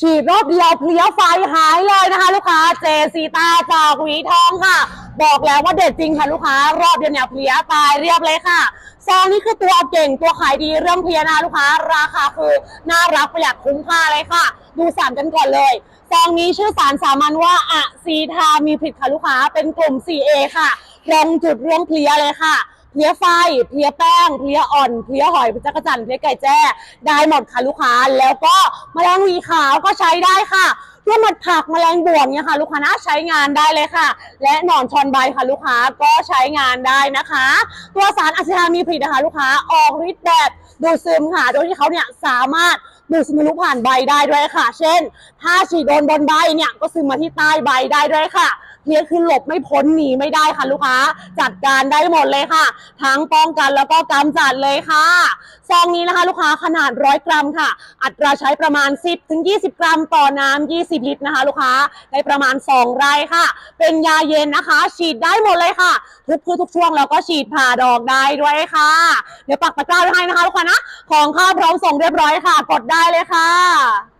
ฉีดรอบเดียวเพลี้ยไฟหายเลยนะคะ ลูกค้าเจซีตาจากหวีทองค่ะ บอกแล้วว่าเด็ดจริงค่ะลูกค้ารอบเดียวเนี่ยเพลี้ยตายเรียบเลยค่ะซองนี้คือตัวเก่งตัวขายดีเรื่องเพลี้ยนะลูกค้า ราคาคือน่ารักประหยัดคุ้มค่าเลยค่ะ ดูสารกันก่อนเลยซองนี้ชื่อสารสามัญว่าอะซีทามีผิดค่ะลูกค้าเป็นกลุ่ม 4A ค่ะตรงจุดเรื่องเพลี้ยเลยค่ะ เพลียไฟเพลียแป้งเพลียอ่อนเพลียหอยเพลียจักรจันเพลียไก่แจ้ ได้หมดค่ะลูกค้า แล้วก็แมลงวีขาวก็ใช้ได้ค่ะเพื่อหมดผักแมลงบ่วงเนี่ยค่ะลูกค้านะใช้งานได้เลยค่ะ และหนอนชอนใบค่ะลูกค้าก็ใช้งานได้นะคะ ตัวสารอะซิทามีผลิตนะคะ ลูกค้าออกฤทธิ์แบบดูดซึมค่ะโดยที่เขาเนี่ยสามารถดูดซึมลุผ่านใบได้ด้วยค่ะ เช่น ถ้าฉีดโดนบนใบเนี่ยก็ซึมมาที่ใต้ใบได้ด้วยค่ะ เพลียคือหลบไม่พ้นหนีไม่ได้ค่ะลูกค้า จัดการได้หมดเลยค่ะ ทั้งป้องกันแล้วก็กำจัดเลยค่ะซองนี้นะคะ ลูกค้าขนาดร้อยกรัมค่ะ อัตราใช้ประมาณ 10ถึง20 กรัมต่อน้ำ20 ลิตรนะคะ ลูกค้าได้ประมาณ 2 ไร่ค่ะ เป็นยาเย็นนะคะ ฉีดได้หมดเลยค่ะ ทุกคือทุกช่วงแล้วก็ฉีดผ่าดอกได้ด้วยค่ะ เดี๋ยวปักตะกร้าไว้ให้นะคะ ลูกค้านะของข้าพร้อมส่งเรียบร้อยค่ะ กดได้เลยค่ะ